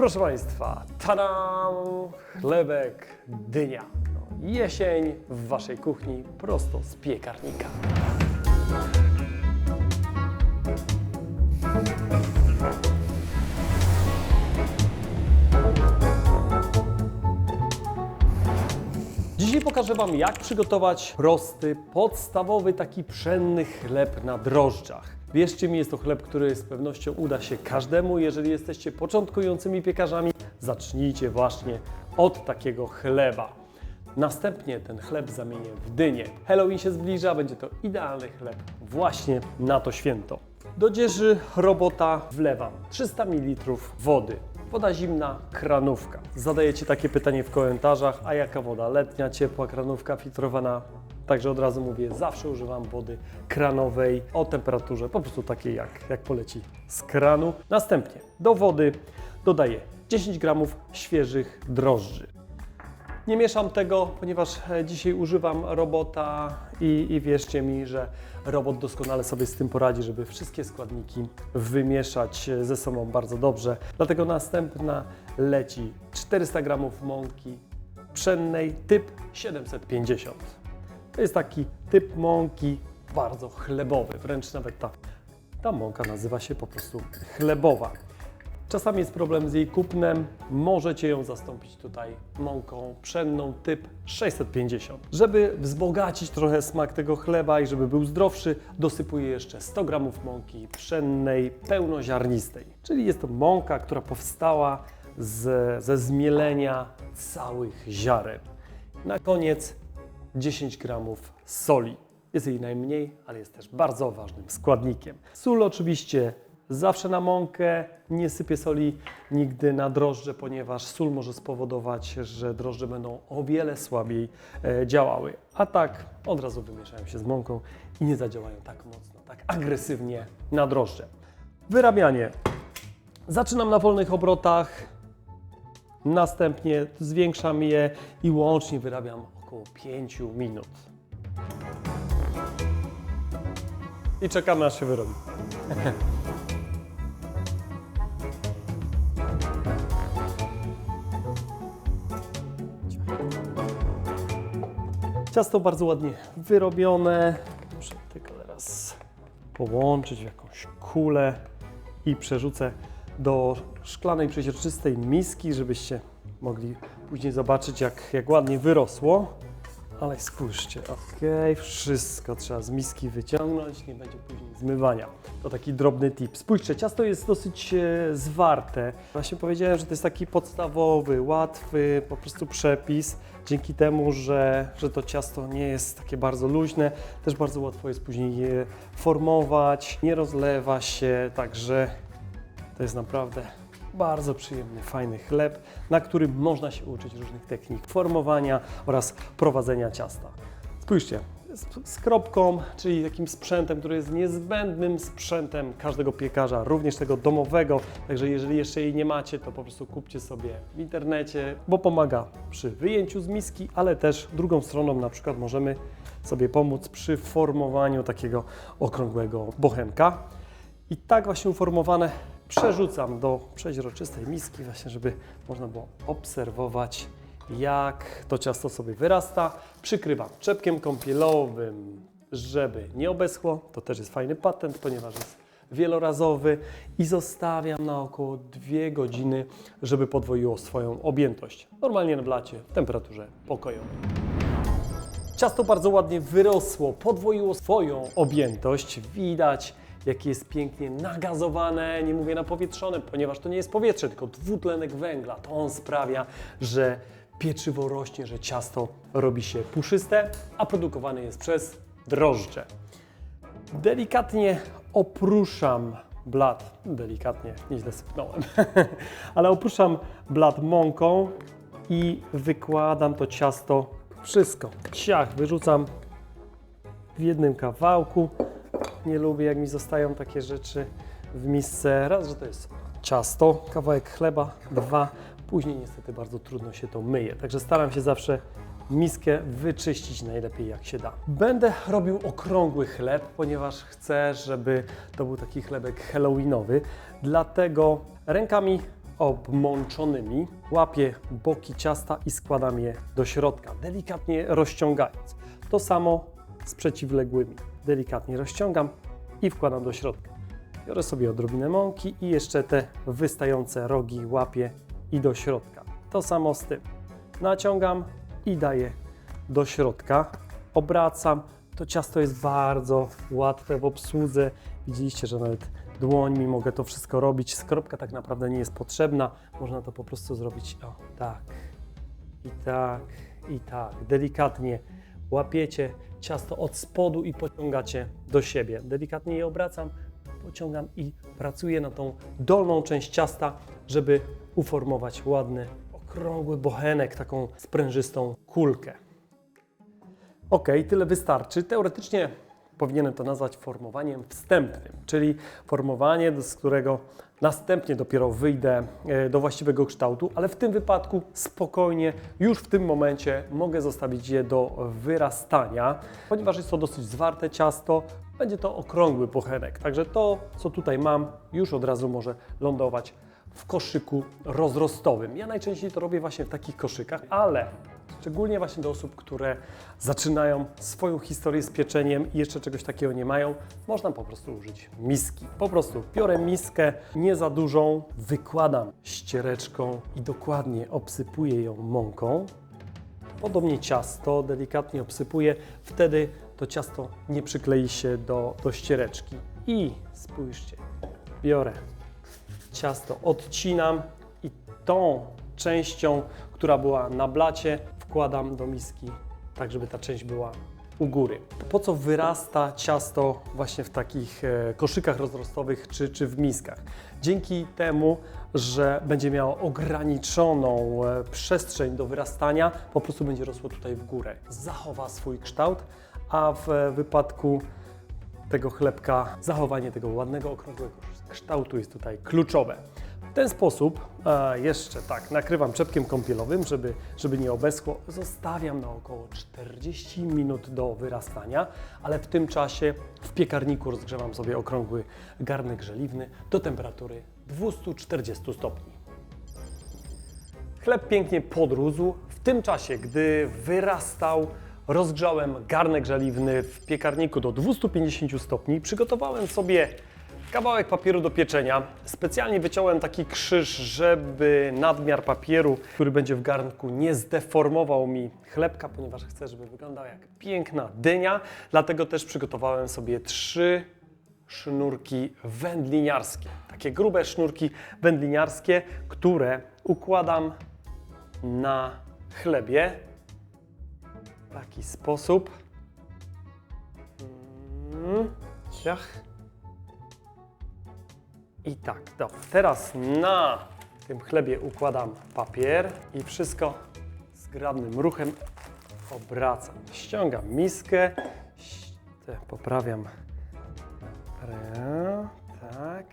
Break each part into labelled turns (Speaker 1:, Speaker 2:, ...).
Speaker 1: Proszę Państwa, tadam! Chlebek, dynia. No, jesień w Waszej kuchni prosto z piekarnika. Dzisiaj pokażę Wam, jak przygotować prosty, podstawowy, taki pszenny chleb na drożdżach. Wierzcie mi, jest to chleb, który z pewnością uda się każdemu. Jeżeli jesteście początkującymi piekarzami, zacznijcie właśnie od takiego chleba. Następnie ten chleb zamienię w dynię. Halloween się zbliża, będzie to idealny chleb właśnie na to święto. Do dzieży robota wlewam 300 ml wody. Woda zimna, kranówka. Zadajecie takie pytanie w komentarzach, a jaka woda? Letnia, ciepła, kranówka, filtrowana? Także od razu mówię, zawsze używam wody kranowej o temperaturze po prostu takiej jak, jak poleci z kranu. Następnie do wody dodaję 10 gramów świeżych drożdży. Nie mieszam tego, ponieważ e, dzisiaj używam robota i, i wierzcie mi, że robot doskonale sobie z tym poradzi, żeby wszystkie składniki wymieszać e, ze sobą bardzo dobrze. Dlatego następna leci 400 g mąki pszennej typ 750. To jest taki typ mąki bardzo chlebowy, wręcz nawet ta, ta mąka nazywa się po prostu chlebowa. Czasami jest problem z jej kupnem, możecie ją zastąpić tutaj mąką pszenną typ 650. Żeby wzbogacić trochę smak tego chleba i żeby był zdrowszy, dosypuję jeszcze 100 g mąki pszennej pełnoziarnistej. Czyli jest to mąka, która powstała z, ze zmielenia całych ziaren. Na koniec 10 gramów soli. Jest jej najmniej, ale jest też bardzo ważnym składnikiem. Sól oczywiście zawsze na mąkę, nie sypię soli nigdy na drożdże, ponieważ sól może spowodować, że drożdże będą o wiele słabiej e, działały. A tak od razu wymieszają się z mąką i nie zadziałają tak mocno, tak agresywnie na drożdże. Wyrabianie. Zaczynam na wolnych obrotach, następnie zwiększam je i łącznie wyrabiam około 5 minut. I czekamy aż się wyrobi. Ciasto bardzo ładnie wyrobione. Muszę tylko teraz połączyć w jakąś kulę i przerzucę do szklanej, przeźroczystej miski, żebyście mogli później zobaczyć, jak, jak ładnie wyrosło. Ale spójrzcie, ok, wszystko trzeba z miski wyciągnąć, nie będzie później zmywania. To taki drobny tip. Spójrzcie, ciasto jest dosyć e, zwarte. Właśnie powiedziałem, że to jest taki podstawowy, łatwy po prostu przepis. Dzięki temu, że, że to ciasto nie jest takie bardzo luźne, też bardzo łatwo jest później je formować, nie rozlewa się, także to jest naprawdę bardzo przyjemny, fajny chleb, na którym można się uczyć różnych technik formowania oraz prowadzenia ciasta. Spójrzcie, z, kropką, czyli takim sprzętem, który jest niezbędnym sprzętem każdego piekarza, również tego domowego. Także jeżeli jeszcze jej nie macie, to po prostu kupcie sobie w internecie, bo pomaga przy wyjęciu z miski, ale też drugą stroną na przykład możemy sobie pomóc przy formowaniu takiego okrągłego bochenka. I tak właśnie uformowane przerzucam do przeźroczystej miski, właśnie żeby można było obserwować, jak to ciasto sobie wyrasta. Przykrywam czepkiem kąpielowym, żeby nie obeschło. To też jest fajny patent, ponieważ jest wielorazowy i zostawiam na około 2 godziny, żeby podwoiło swoją objętość. Normalnie na blacie w temperaturze pokojowej. Ciasto bardzo ładnie wyrosło, podwoiło swoją objętość. Widać, jakie jest pięknie nagazowane, nie mówię napowietrzone, ponieważ to nie jest powietrze, tylko dwutlenek węgla. To on sprawia, że pieczywo rośnie, że ciasto robi się puszyste, a produkowane jest przez drożdże. Delikatnie opruszam blat, delikatnie, nieźle sypnąłem, ale opruszam blat mąką i wykładam to ciasto wszystko. Ciach, wyrzucam w jednym kawałku. Nie lubię, jak mi zostają takie rzeczy w misce. Raz, że to jest ciasto, kawałek chleba, dwa, później niestety bardzo trudno się to myje. Także staram się zawsze miskę wyczyścić najlepiej jak się da. Będę robił okrągły chleb, ponieważ chcę, żeby to był taki chlebek halloweenowy. Dlatego rękami obmączonymi. Łapię boki ciasta i składam je do środka, delikatnie rozciągając. To samo z przeciwległymi. Delikatnie rozciągam i wkładam do środka. Biorę sobie odrobinę mąki i jeszcze te wystające rogi łapię i do środka. To samo z tym. Naciągam i daję do środka. Obracam. To ciasto jest bardzo łatwe w obsłudze. Widzieliście, że nawet dłońmi mogę to wszystko robić. Skorupka tak naprawdę nie jest potrzebna. Można to po prostu zrobić o tak i tak i tak. Delikatnie łapiecie ciasto od spodu i pociągacie do siebie. Delikatnie je obracam, pociągam i pracuję na tą dolną część ciasta, żeby uformować ładny, okrągły bochenek, taką sprężystą kulkę. Ok, tyle wystarczy. Teoretycznie powinienem to nazwać formowaniem wstępnym, czyli formowanie, z którego następnie dopiero wyjdę e, do właściwego kształtu, ale w tym wypadku spokojnie, już w tym momencie mogę zostawić je do wyrastania, ponieważ jest to dosyć zwarte ciasto, będzie to okrągły bochenek. Także to, co tutaj mam, już od razu może lądować w koszyku rozrostowym. Ja najczęściej to robię właśnie w takich koszykach, ale szczególnie właśnie do osób, które zaczynają swoją historię z pieczeniem i jeszcze czegoś takiego nie mają, można po prostu użyć miski. Po prostu biorę miskę, nie za dużą, wykładam ściereczką i dokładnie obsypuję ją mąką. Podobnie ciasto delikatnie obsypuję, wtedy to ciasto nie przyklei się do, do ściereczki. I spójrzcie, biorę ciasto odcinam i tą częścią, która była na blacie, wkładam do miski, tak żeby ta część była u góry. Po co wyrasta ciasto właśnie w takich e, koszykach rozrostowych czy, czy w miskach? Dzięki temu, że będzie miało ograniczoną e, przestrzeń do wyrastania, po prostu będzie rosło tutaj w górę. Zachowa swój kształt, a w e, wypadku tego chlebka, zachowanie tego ładnego, okrągłego kształtu jest tutaj kluczowe. W ten sposób jeszcze tak nakrywam czepkiem kąpielowym, żeby, żeby nie obeschło. Zostawiam na około 40 minut do wyrastania, ale w tym czasie w piekarniku rozgrzewam sobie okrągły garnek żeliwny do temperatury 240 stopni. Chleb pięknie podrósł. W tym czasie, gdy wyrastał, rozgrzałem garnek żeliwny w piekarniku do 250 stopni. Przygotowałem sobie kawałek papieru do pieczenia. Specjalnie wyciąłem taki krzyż, żeby nadmiar papieru, który będzie w garnku, nie zdeformował mi chlebka, ponieważ chcę, żeby wyglądał jak piękna dynia. Dlatego też przygotowałem sobie trzy sznurki wędliniarskie. Takie grube sznurki wędliniarskie, które układam na chlebie w taki sposób. Mm, ciach. I tak, dobra. Teraz na tym chlebie układam papier i wszystko zgrabnym ruchem obracam. Ściągam miskę, poprawiam. Tak.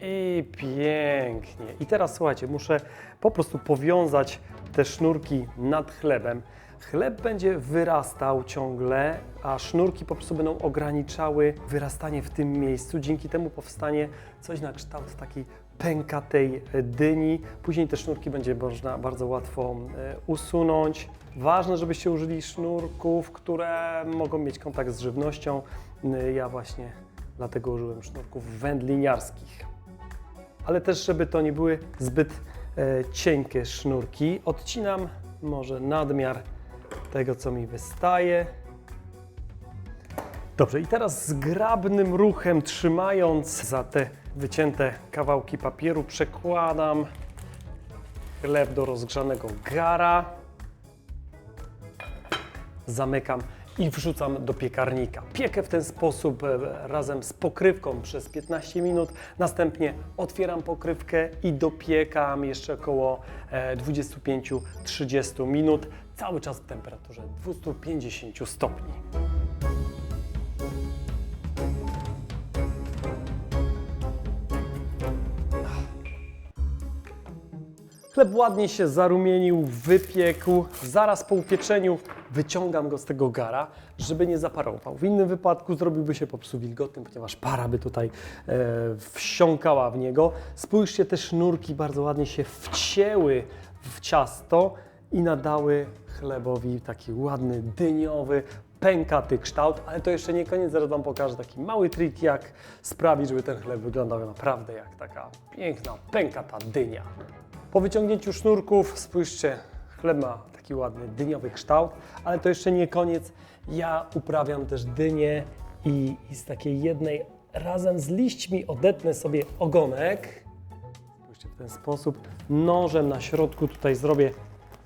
Speaker 1: I pięknie. I teraz słuchajcie, muszę po prostu powiązać te sznurki nad chlebem. Chleb będzie wyrastał ciągle, a sznurki po prostu będą ograniczały wyrastanie w tym miejscu. Dzięki temu powstanie coś na kształt takiej pękatej dyni. Później te sznurki będzie można bardzo łatwo e, usunąć. Ważne, żebyście użyli sznurków, które mogą mieć kontakt z żywnością. E, Ja właśnie dlatego użyłem sznurków wędliniarskich ale też, żeby to nie były zbyt e, cienkie sznurki, odcinam może nadmiar tego, co mi wystaje. Dobrze, i teraz zgrabnym ruchem, trzymając za te wycięte kawałki papieru, przekładam chleb do rozgrzanego gara. Zamykam i wrzucam do piekarnika. Piekę w ten sposób e, razem z pokrywką przez 15 minut. Następnie otwieram pokrywkę i dopiekam jeszcze około e, 25-30 minut, cały czas w temperaturze 250 stopni. Chleb ładnie się zarumienił, wypiekł. Zaraz po upieczeniu wyciągam go z tego gara, żeby nie zaparował. W innym wypadku zrobiłby się po wilgotnym, ponieważ para by tutaj e, wsiąkała w niego. Spójrzcie, te sznurki bardzo ładnie się wcięły w ciasto i nadały chlebowi taki ładny, dyniowy, pękaty kształt, ale to jeszcze nie koniec, zaraz Wam pokażę taki mały trik, jak sprawić, żeby ten chleb wyglądał naprawdę jak taka piękna, pękata dynia. Po wyciągnięciu sznurków, spójrzcie, chleb ma taki ładny, dyniowy kształt, ale to jeszcze nie koniec. Ja uprawiam też dynię i, i z takiej jednej razem z liśćmi odetnę sobie ogonek. Spójrzcie w ten sposób. Nożem na środku tutaj zrobię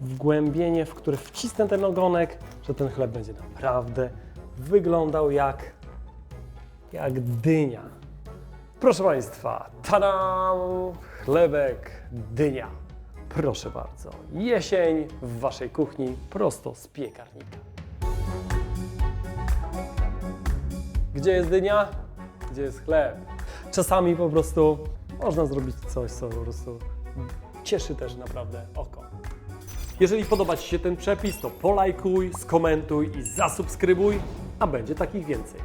Speaker 1: wgłębienie, w które wcisnę ten ogonek, że ten chleb będzie naprawdę wyglądał jak, jak dynia. Proszę Państwa, tadam! Chlebek, dynia. Proszę bardzo, jesień w Waszej kuchni prosto z piekarnika. Gdzie jest dynia? Gdzie jest chleb? Czasami po prostu można zrobić coś, co po prostu cieszy też naprawdę oko. Jeżeli podoba Ci się ten przepis, to polajkuj, skomentuj i zasubskrybuj, a będzie takich więcej.